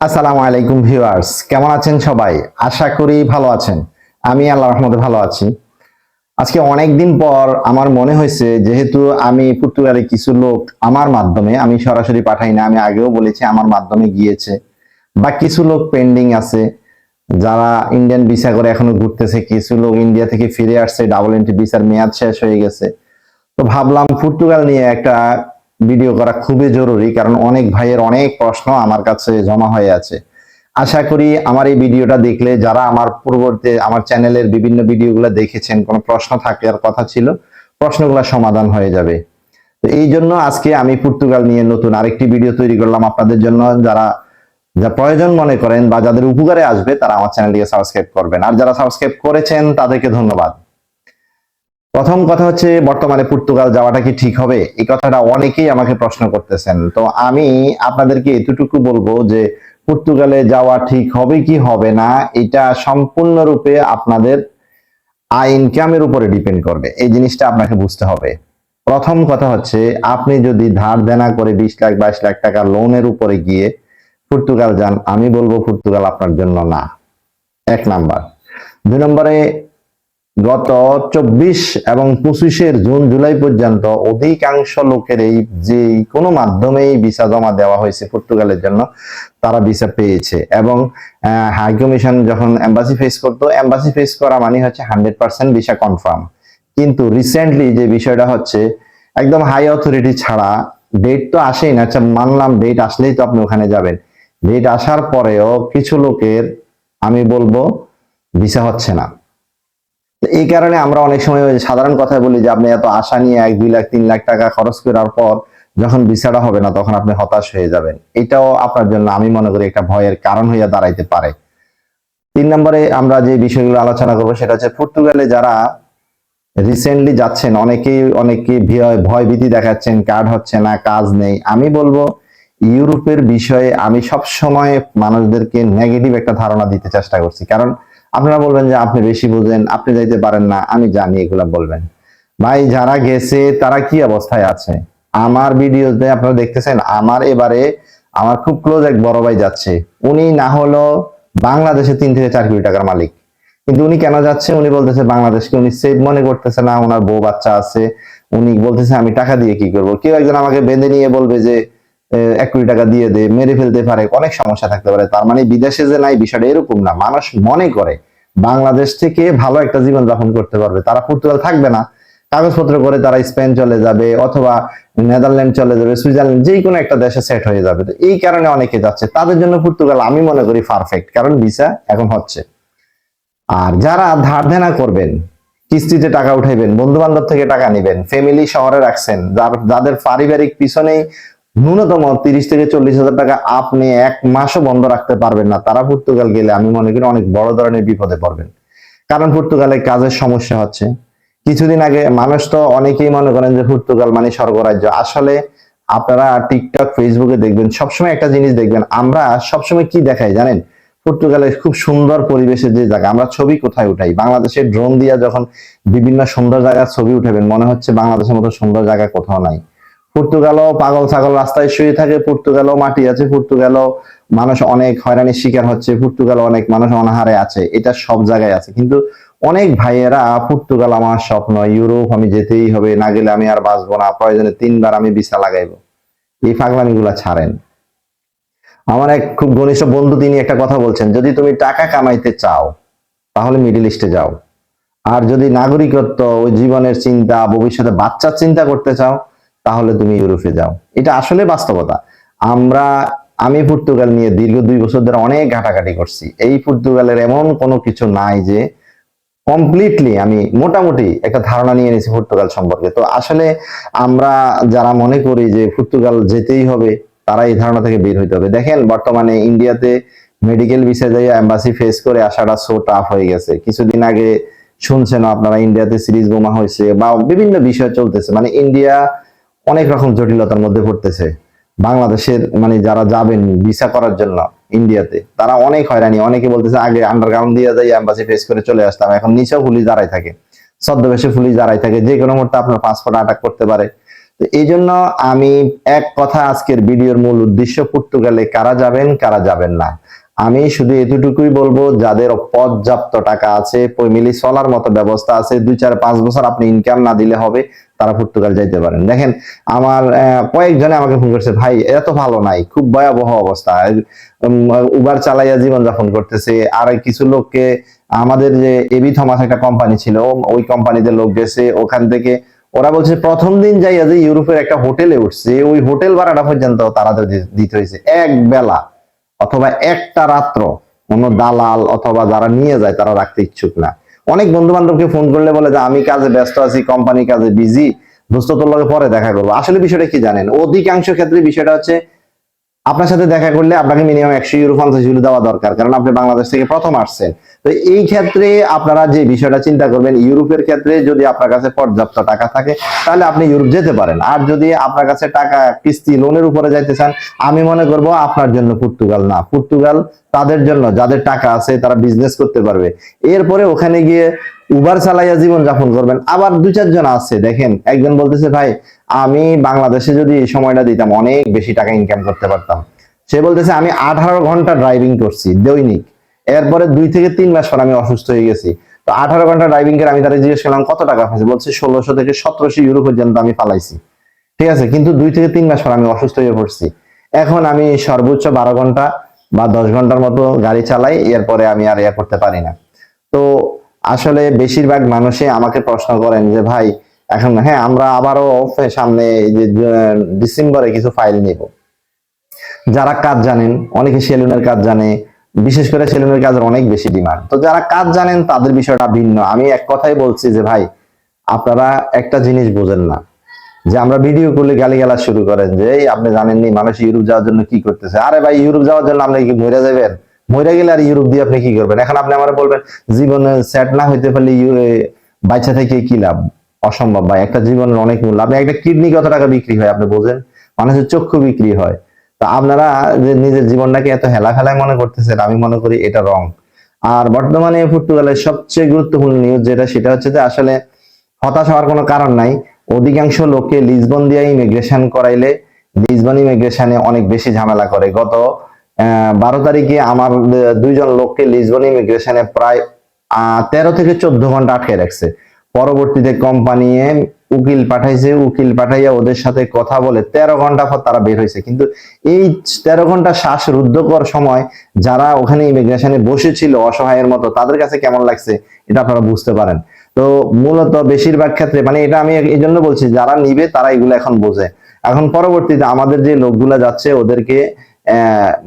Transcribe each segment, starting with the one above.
আসসালামু আলাইকুম ভিউয়ার্স, কেমন আছেন সবাই? আশা করি ভালো আছেন। আমি আল্লাহ রহমতে ভালো আছি। আজকে অনেক দিন পর আমার মনে হয়েছে, যেহেতু আমি পর্তুগালে কিছু লোক আমার মাধ্যমে, আমি সরাসরি পাঠাই না, আমি আগেও বলেছি আমার মাধ্যমে গিয়েছে, বা কিছু লোক পেন্ডিং আছে, যারা ইন্ডিয়ান ভিসা করে এখনও ঘুরতেছে, কিছু লোক ইন্ডিয়া থেকে ফিরে আসছে ডাবল এন্ট্রি ভিসার মেয়াদ শেষ হয়ে গেছে। তো ভাবলাম পর্তুগাল নিয়ে একটা ভিডিও করা খুবই জরুরি, কারণ অনেক ভাইয়ের অনেক প্রশ্ন আমার কাছে জমা হয়ে আছে। আশা করি আমার এই ভিডিওটা দেখলে যারা আমার পূর্ববর্তী আমার চ্যানেলের বিভিন্ন ভিডিওগুলো দেখেছেন, কোনো প্রশ্ন থাকার কথা ছিল প্রশ্নগুলো সমাধান হয়ে যাবে। এই জন্য আজকে আমি পর্তুগাল নিয়ে নতুন আরেকটি ভিডিও তৈরি করলাম আপনাদের জন্য, যারা যা প্রয়োজন মনে করেন বা যাদের উপকারে আসবে, তারা আমার চ্যানেলটিকে সাবস্ক্রাইব করবেন। আর যারা সাবস্ক্রাইব করেছেন, তাদেরকে ধন্যবাদ। প্রথম কথা হচ্ছে, বর্তমানে পর্তুগাল যাওয়াটা কি ঠিক হবে? এই কথাটা অনেকেই আমাকে প্রশ্ন করতেছেন। তো আমি আপনাদেরকে এতটুকু বলব যে, পর্তুগালে যাওয়া ঠিক হবে কি হবে না, এটা সম্পূর্ণরূপে আপনাদের আয় ইনকামের উপরে ডিপেন্ড করবে। এই জিনিসটা আপনাকে বুঝতে হবে। প্রথম কথা হচ্ছে, আপনি যদি ধার দেনা করে বিশ লাখ, বাইশ লাখ টাকা লোনের উপরে গিয়ে পর্তুগাল যান, আমি বলব পর্তুগাল আপনার জন্য না। এক নাম্বার। দুই নম্বরে গত চব্বিশ এবং পঁচিশের জুন, জুলাই পর্যন্ত অধিকাংশ লোকের এই যে কোনো মাধ্যমেই ভিসা জমা দেওয়া হয়েছে পর্তুগালের জন্য, তারা ভিসা পেয়েছে এবং হাই কমিশন যখন এম্বাসি ফেস করতো এম্বাসি ফেস করা মানে হচ্ছে হান্ড্রেড পার্সেন্ট ভিসা কনফার্ম কিন্তু রিসেন্টলি যে বিষয়টা হচ্ছে, একদম হাই অথরিটি ছাড়া ডেট তো আসেই না আচ্ছা মানলাম ডেট আসলেই তো আপনি ওখানে যাবেন। ডেট আসার পরেও কিছু লোকের, আমি বলব, ভিসা হচ্ছে না। এই কারণে আমরা অনেক সময় সাধারণ কথায় বলি যে আপনি এত আশা নিয়ে এক, দুই লাখ, তিন লাখ টাকা খরচ করার পর যখন ভিসাটা হবে না তখন আপনি হতাশ হয়ে যাবেন। এটাও আপনার জন্য আমি মনে করি একটা ভয়ের কারণ হইয়া দাঁড়াইতে পারে। তিন নম্বরে আমরা যে বিষয়গুলো আলোচনা করব সেটা হচ্ছে পর্তুগালে যারা রিসেন্টলি যাচ্ছেন, অনেকেই অনেকে ভয় ভীতি দেখাচ্ছেন, কার্ড হচ্ছে না, কাজ নেই। আমি বলব, ইউরোপের বিষয়ে আমি সব সময় মানুষদেরকে নেগেটিভ একটা ধারণা দিতে চেষ্টা করছি। কারণ আপনারা বলবেন যে আপনি বেশি বুঝেন, আপনি যাইতে পারেন না, আমি জানি, এগুলা বলবেন। ভাই, যারা গেছে, তারা কি অবস্থায় আছে? আমার ভিডিওতে আপনারা দেখতেছেন, আমার এবারে আমার খুব ক্লোজ এক বড় ভাই যাচ্ছে। উনি না হলো বাংলাদেশে তিন থেকে চার কোটি টাকার মালিক। কিন্তু উনি কেন যাচ্ছে? উনি বলতেছে, বাংলাদেশকে উনি সেফ মনে করতেছে না, ওনার বউ বাচ্চা আছে। উনি বলতেছে, আমি টাকা দিয়ে কি করব? কেউ একজন আমাকে বেঁধে নিয়ে বলবে যে এক কোটি টাকা দিয়ে দে, মেরে ফেলতে পারে, অনেক সমস্যা থাকতে পারে। তার মানে বিদেশে যে নাই, বিষয়টা এরকম না। মানুষ মনে করে, বাংলাদেশ থেকে ভালো একটা জীবন যাপন করতে পারবে। তারা পর্তুগাল থাকবে না। কাগজপত্র করে তারা স্পেন চলে যাবে, অথবা নেদারল্যান্ড চলে যাবে, সুইজারল্যান্ড, যে কোনো একটা দেশে সেট হয়ে যাবে। তো এই কারণে অনেকে যাচ্ছে। তাদের জন্য পর্তুগাল আমি মনে করি পারফেক্ট কারণ ভিসা এখন হচ্ছে। আর যারা ধার দেনা করবেন, কিস্তিতে টাকা উঠাইবেন বন্ধু বান্ধব থেকে টাকা নেবেন ফ্যামিলি শহরে রাখছেন যাদের পারিবারিক পিছনেই ন্যূনতম তিরিশ থেকে চল্লিশ হাজার টাকা আপনি এক মাসও বন্ধ রাখতে পারবেন না। তারা পর্তুগাল গেলে আমি মনে করি অনেক বড় ধরনের বিপদে পড়বেন। কারণ পর্তুগালে কাজের সমস্যা হচ্ছে। কিছুদিন আগে মানুষ তো অনেকেই মনে করেন যে পর্তুগাল মানে স্বর্গরাজ্য। আসলে আপনারা টিকটক, ফেসবুকে দেখবেন, সবসময় একটা জিনিস দেখবেন। আমরা সবসময় কি দেখাই জানেন? পর্তুগালের খুব সুন্দর পরিবেশের যে জায়গা। আমরা ছবি কোথায় উঠাই? বাংলাদেশের ড্রোন দিয়া যখন বিভিন্ন সুন্দর জায়গার ছবি উঠাবেন, মনে হচ্ছে বাংলাদেশের মতো সুন্দর জায়গা কোথাও নাই। পর্তুগালও পাগল ছাগল রাস্তায় শুয়ে থাকে, পর্তুগালও মাটি আছে, পর্তুগালও মানুষ অনেক হয়রানির শিকার হচ্ছে পর্তুগাল অনেক মানুষ অনাহারে আছে, এটা সব জায়গায় আছে। কিন্তু অনেক ভাইয়েরা পর্তুগাল আমার স্বপ্ন, ইউরোপ আমি যেতেই হবে, না গেলে আমি আর বাঁচবো না, প্রয়োজনে তিনবার আমি ভিসা লাগাইবো। এই পাগলামি গুলা ছাড়েন। আমার এক খুব ঘনিষ্ঠ বন্ধু তিনি একটা কথা বলছেন, যদি তুমি টাকা কামাইতে চাও, তাহলে মিডিল ইস্টে যাও। আর যদি নাগরিকত্ব, ওই জীবনের চিন্তা, ভবিষ্যতে বাচ্চার চিন্তা করতে চাও তাহলে তুমি ইউরোপে যাও। এটা আসলে বাস্তবতা। আমরা, আমি পর্তুগাল নিয়ে দীর্ঘ দুই বছর ধরে অনেক ঘাটাঘাটি করছি। এই পর্তুগালের এমন কোনো কিছু নাই যে কমপ্লিটলি আমি মোটামুটি একটা ধারণা নিয়ে নিয়েছি পর্তুগাল সম্পর্কে। তো আসলে আমরা যারা মনে করি যে পর্তুগাল যেতেই হবে, তারা এই ধারণা থেকে বের হইতে হবে। দেখেন, বর্তমানে ইন্ডিয়াতে মেডিকেল ভিসা যাই এম্বাসি ফেস করে আসাটা সো টাফ হয়ে গেছে। কিছুদিন আগে শুনছেন আপনারা, ইন্ডিয়াতে সিরিজ বোমা হয়েছে বা বিভিন্ন বিষয় চলতেছে। মানে ইন্ডিয়া অনেক রকম জটিলতার মধ্যে পড়তেছে। বাংলাদেশের মানে যারা যাবেন ভিসা করার জন্য ইন্ডিয়াতে তারা অনেক হয়রানি। অনেকে বলতেছে, আগে আন্ডারগ্রাউন্ড দিয়ে যাই এম্বাসি ফেস করে চলে আসতাম। এখন নিচেও পুলিশ দাঁড়াই থাকে। ছদ্মবেশে পুলিশ দাঁড়াই থাকে। যে কোনো মুহূর্তে আপনার পাসপোর্ট আটাক করতে পারে। তো এই জন্য আমি এক কথা আজকের ভিডিওর মূল উদ্দেশ্য, পর্তুগালে কারা যাবেন কারা যাবেন না? আমি শুধু এতটুকুই বলব, যাদের পর্যাপ্ত টাকা আছে মিলি চলার মতো ব্যবস্থা আছে, দুই চার পাঁচ বছর আপনি ইনকাম না দিলে হবে, তারা পর্তুগাল যাইতে পারেন। দেখেন, আমার কয়েকজনে আমাকে ফোন করছে, ভাই এত ভালো নাই, খুব ভয়াবহ অবস্থা। উবার চালাইয়া জীবনযাপন করতেছে। আর কিছু লোককে, আমাদের যে এবি থমাস একটা কোম্পানি ছিল ওই কোম্পানিতে লোক গেছে, ওখান থেকে ওরা বলছে, প্রথম দিন যাইয়া যে ইউরোপের একটা হোটেলে উঠছে, ওই হোটেল ভাড়াটা পর্যন্ত তাদের দি- দিতে হয়েছে, এক বেলা। অথবা একটা রাত্র কোনো দালাল অথবা যারা নিয়ে যায় তারা রাখতে ইচ্ছুক না। অনেক বন্ধু বান্ধবকে ফোন করলে বলে যে, আমি কাজে ব্যস্ত আছি কোম্পানি কাজে বিজি দোস্ত লগে পরে দেখা করব। আসলে বিষয়টা কি জানেন? অধিকাংশ ক্ষেত্রে বিষয়টা হচ্ছে আপনার সাথে দেখা করলে আপনাকে মিনিমাম একশো ইউরো পঞ্চাশ ইউরো দেওয়া দরকার, কারণ আপনি বাংলাদেশ থেকে প্রথম আসছেন। তো এই ক্ষেত্রে আপনারা যে বিষয়টা চিন্তা করবেন, ইউরোপের ক্ষেত্রে যদি আপনার কাছে পর্যাপ্ত টাকা থাকে, তাহলে আপনি ইউরোপ যেতে পারেন। আর যদি আপনার কাছে টাকা, কিস্তি, লোনের উপরে যাইতে চান, আমি মনে করব আপনার জন্য পর্তুগাল না। পর্তুগাল তাদের জন্য, যাদের টাকা আছে, তারা বিজনেস করতে পারবে। এরপরে ওখানে গিয়ে উবার চালাইয়া জীবন যাপন করবেন। আবার দু চারজন আছে, দেখেন, একজন বলতেছে, ভাই, আমি বাংলাদেশে যদি সময়টা দিতাম, অনেক বেশি টাকা ইনকাম করতে পারতাম। সে বলতেছে, আমি আঠারো ঘণ্টা ড্রাইভিং করছি, দৈনিক। এরপরে দুই থেকে তিন মাস পর আমি অসুস্থ হয়ে গেছি। তো আঠারো ঘণ্টা ড্রাইভিং করে আমি তাদের জিজ্ঞেস করলাম, কত টাকা পাইছে বলছে, ষোলোশো থেকে সতেরোশো ইউরো পর্যন্ত আমি পালাইছি। ঠিক আছে, কিন্তু দুই থেকে তিন মাস পর আমি অসুস্থ হয়ে পড়ছি। এখন আমি সর্বোচ্চ বারো ঘণ্টা বা দশ ঘণ্টার মতো গাড়ি চালাই, এরপরে আমি আর ইয়া করতে পারি না। তো আসলে বেশিরভাগ মানুষে আমাকে প্রশ্ন করেন যে, ভাই, এখন হ্যাঁ আমরা আবারও সামনে ডিসেম্বরে কিছু ফাইল নিব। যারা কাজ জানেন, অনেকে সেলুনের কাজ জানে, বিশেষ করে সেলুনের কাজের অনেক বেশি ডিমান্ড তো যারা কাজ জানেন, তাদের বিষয়টা ভিন্ন। আমি এক কথাই বলছি যে, ভাই, আপনারা একটা জিনিস বোঝেন না, যে আমরা ভিডিও করলে গালিগালা শুরু করেন যে আপনি জানেননি মানুষ ইউরোপ যাওয়ার জন্য কি করতেছে? আরে ভাই, ইউরোপ যাওয়ার জন্য আপনি কি মরে যাবেন? মরে গেলে আর ইউরোপ দিয়ে আপনি কি করবেন? এখন আপনি আমার বলবেন, জীবনে সেট না হইতে পারলে বাচ্চা থেকে কি লাভ? অসম্ভব ভাই, একটা জীবনের অনেক মূল্য। আপনি একটা কিডনি কত টাকা বিক্রি হয় আপনি বোঝেন? মানুষের চক্ষু বিক্রি হয়। তো আপনারা যে নিজের জীবনটাকে এত হেলা ফেলায় মনে করতেছেন, আমি মনে করি এটা রং আর বর্তমানে পর্তুগালের সবচেয়ে গুরুত্বপূর্ণ নিউজ যেটা, সেটা হচ্ছে যে আসলে হতাশ হওয়ার কোনো কারণ নাই। অধিকাংশ লোককে লিসবন দিয়ে ইমিগ্রেশন করাইলে, লিসবন ইমিগ্রেশনে অনেক বেশি ঝামেলা করে। গত বারো তারিখে আমার দুইজন লোককে লিসবন ইমিগ্রেশনে প্রায় তেরো থেকে চোদ্দ ঘণ্টা আটকে রাখছে। পরবর্তীতে কোম্পানি উকিল পাঠাইছে, উকিল পাঠাইয়া ওদের সাথে কথা বলে তেরো ঘণ্টা পর তারা বের হয়েছে। কিন্তু এই তেরো ঘণ্টা শ্বাস রুদ্ধকর সময় যারা ওখানে ইমিগ্রেশনে বসেছিল অসহায়ের মতো, তাদের কাছে কেমন লাগছে এটা আপনারা বুঝতে পারেন। তো মূলত বেশিরভাগ ক্ষেত্রে মানে এটা আমি এই জন্য বলছি, যারা নিবে তারা এগুলো এখন বোঝে। এখন পরবর্তীতে আমাদের যে লোকগুলা যাচ্ছে, ওদেরকে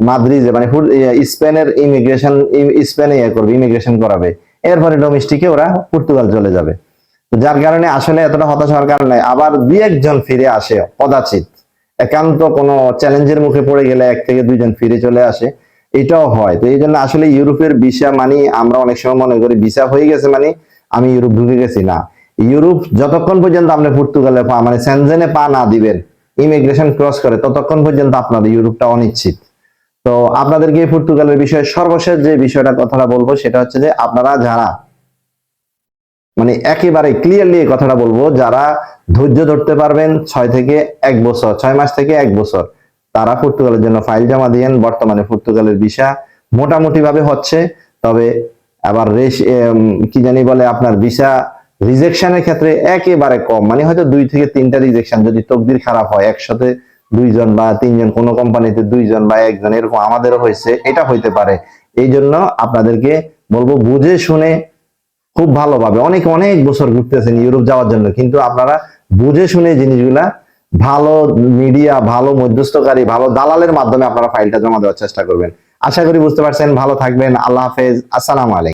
মাদ্রিজে মানে ইয়ে, স্পেনের ইমিগ্রেশন স্পেনে ইয়ে করবে ইমিগ্রেশন করাবে। এরপরে ডোমেস্টিকে ওরা পর্তুগাল চলে যাবে। যার কারণে আসলে এতটা হতাশ হওয়ার কারণ আবার দুই একজন ফিরে আসে কদাচিৎ। একান্ত কোনো চ্যালেঞ্জের মুখে পড়ে গেলে এক থেকে দুইজন ফিরে চলে আসে। এটাও হয়। তো এই জন্য আসলে ইউরোপের ভিসা মানে আমরা অনেক সময় মনে করি ভিসা হয়ে গেছে মানে আমি ইউরোপ ঢুকে গেছি না। ইউরোপ যতক্ষণ পর্যন্ত আপনি পর্তুগালে পা মানে সেনজেনে পা না দিবেন ইমিগ্রেশন ক্রস করে, ততক্ষণ পর্যন্ত আপনার ইউরোপটা অনিশ্চিত। তো আপনাদেরকে পর্তুগালের বিষয়ে সর্বশেষ যে বিষয়টা কথাটা বলব, সেটা হচ্ছে যে আপনারা যারা মানে একেবারে ক্লিয়ারলি এই কথাটা বলব, যারা ধৈর্য ধরতে পারবেন ছয় থেকে এক বছর, ছয় মাস থেকে এক বছর, তারা পর্তুগালের জন্য ফাইল জমা দিয়েন। বর্তমানে পর্তুগালের ভিসা মোটামুটি ভাবে হচ্ছে, তবে আবার রেশ কি জানি বলে আপনার ভিসা রিজেকশনের ক্ষেত্রে একেবারে কম। মানে হয়তো দুই থেকে তিনটা রিজেকশন যদি তকদির খারাপ হয়, একসাথে দুইজন বা তিনজন, কোন কোম্পানিতে দুইজন বা একজন, এরকম আমাদেরও হয়েছে, এটা হইতে পারে। এই জন্য আপনাদেরকে বলব, বুঝে শুনে খুব ভালোভাবে। অনেক অনেক বছর ঘুরতেছেন ইউরোপ যাওয়ার জন্য, কিন্তু আপনারা বুঝে শুনে জিনিসগুলা ভালো মিডিয়া ভালো মধ্যস্থকারী, ভালো দালালের মাধ্যমে আপনারা ফাইলটা জমা দেওয়ার চেষ্টা করবেন। আশা করি বুঝতে পারছেন। ভালো থাকবেন। আল্লাহ হাফেজ। আসসালামু আলাইকুম।